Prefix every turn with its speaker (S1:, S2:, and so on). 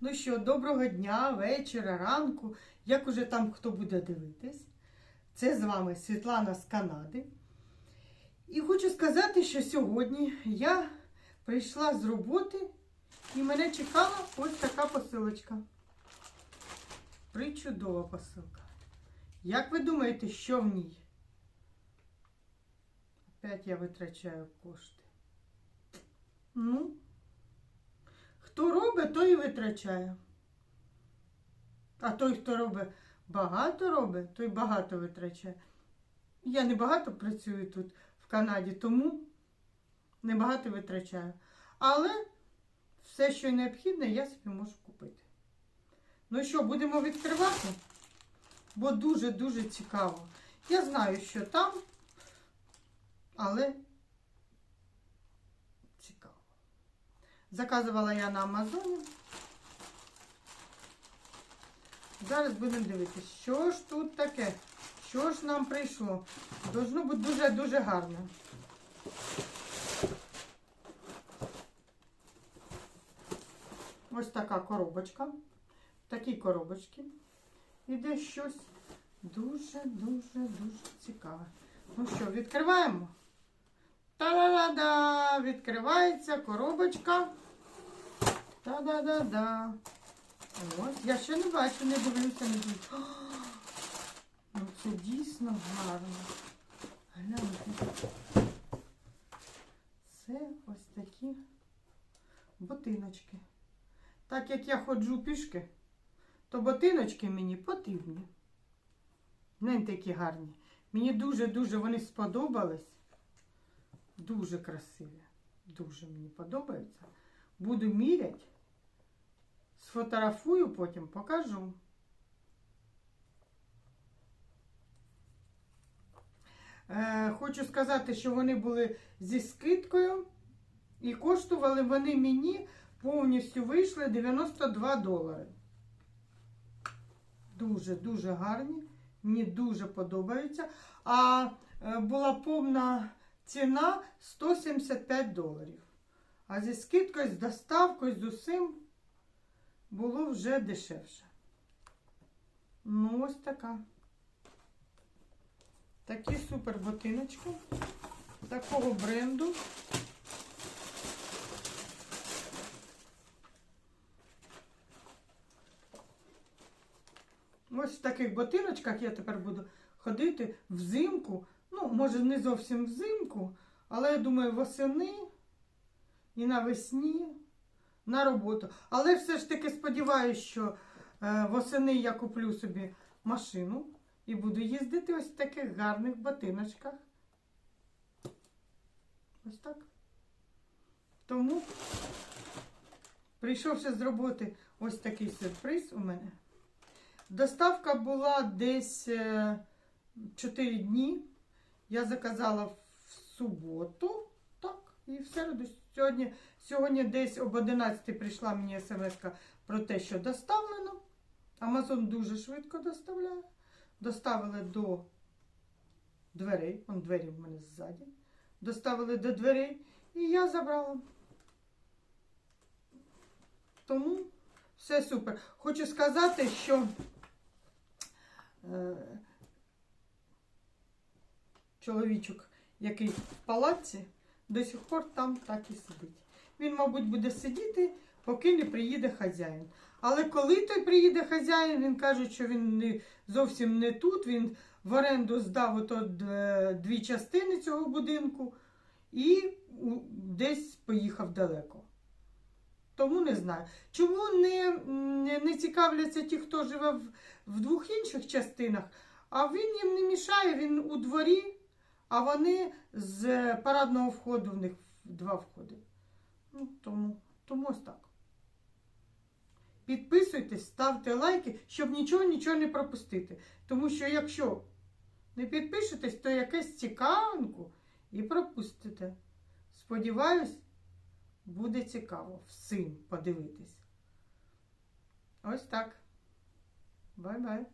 S1: Ну що, доброго дня, вечора, ранку, як уже там хто буде дивитись. Це з вами Світлана з Канади. І хочу сказати, що сьогодні я прийшла з роботи і мене чекала ось така посилочка. Причудова посилка. Як ви думаєте, що в ній? Опять я витрачаю кошти. Ну, той і витрачає. А той, хто робить багато робить, той багато витрачає. Я не багато працюю тут в Канаді, тому не багато витрачаю. Але все, що необхідне, я собі можу купити. Ну що, будемо відкривати? Бо дуже-дуже цікаво. Я знаю, що там, але цікаво. Заказувала я на Амазоні. Зараз будемо дивитися, що ж тут таке, що ж нам прийшло. Должно бути дуже-дуже гарно. Ось така коробочка. В такій коробочці іде щось дуже-дуже-дуже цікаве. Ну що, відкриваємо? Та-да-да-да! Відкривається коробочка. Та-да-да-да. Ось, я ще не бачу, не дивлюся, не дивлюся. Ну це дійсно гарно. Гляньте. Це ось такі ботиночки. Так як я ходжу пішки, то ботиночки мені потрібні. Не такі гарні. Мені дуже-дуже вони сподобались. Дуже красиві. Дуже мені подобаються. Буду міряти. Сфотографую, потім покажу. Е, хочу сказати, що вони були зі скидкою і коштували вони мені повністю вийшли 92 долари. Дуже-дуже гарні. Мені дуже подобаються. А е, була повна ціна 175 доларів. А зі скидкою, з доставкою, з усім було вже дешевше. Ну, ось така. Такі супер ботиночки. Такого бренду. Ось в таких ботиночках я тепер буду ходити взимку. Ну, може, не зовсім взимку, але я думаю, восени і навесні на роботу. Але все ж таки сподіваюся, що е, восени я куплю собі машину і буду їздити ось в таких гарних ботиночках. Ось так. Тому, прийшовши з роботи, ось такий сюрприз у мене. Доставка була десь 4 дні. Я заказала в суботу, і в середу. Сьогодні, сьогодні десь об 11 прийшла мені смс про те, що доставлено. Амазон дуже швидко доставляє. Доставили до дверей. Вон двері в мене ззаді. Доставили до дверей і я забрала. Тому все супер. Хочу сказати, що е, чоловічок, який в палаці, до сих пор там так і сидить. Він, мабуть, буде сидіти, поки не приїде хазяїн. Але коли той приїде хазяїн, він каже, що він не, зовсім не тут. Він в оренду здав ото дві частини цього будинку і десь поїхав далеко. Тому не знаю. Чому не, не, не цікавляться ті, хто живе в, в двох інших частинах, а він їм не мішає, він у дворі, а вони з парадного входу в них два входи. Ну, тому, тому ось так. Підписуйтесь, ставте лайки, щоб нічого нічого не пропустити. Тому що якщо не підпишетесь, то якесь цікавинку і пропустите. Сподіваюсь, буде цікаво всім подивитись. Ось так. Бай-бай.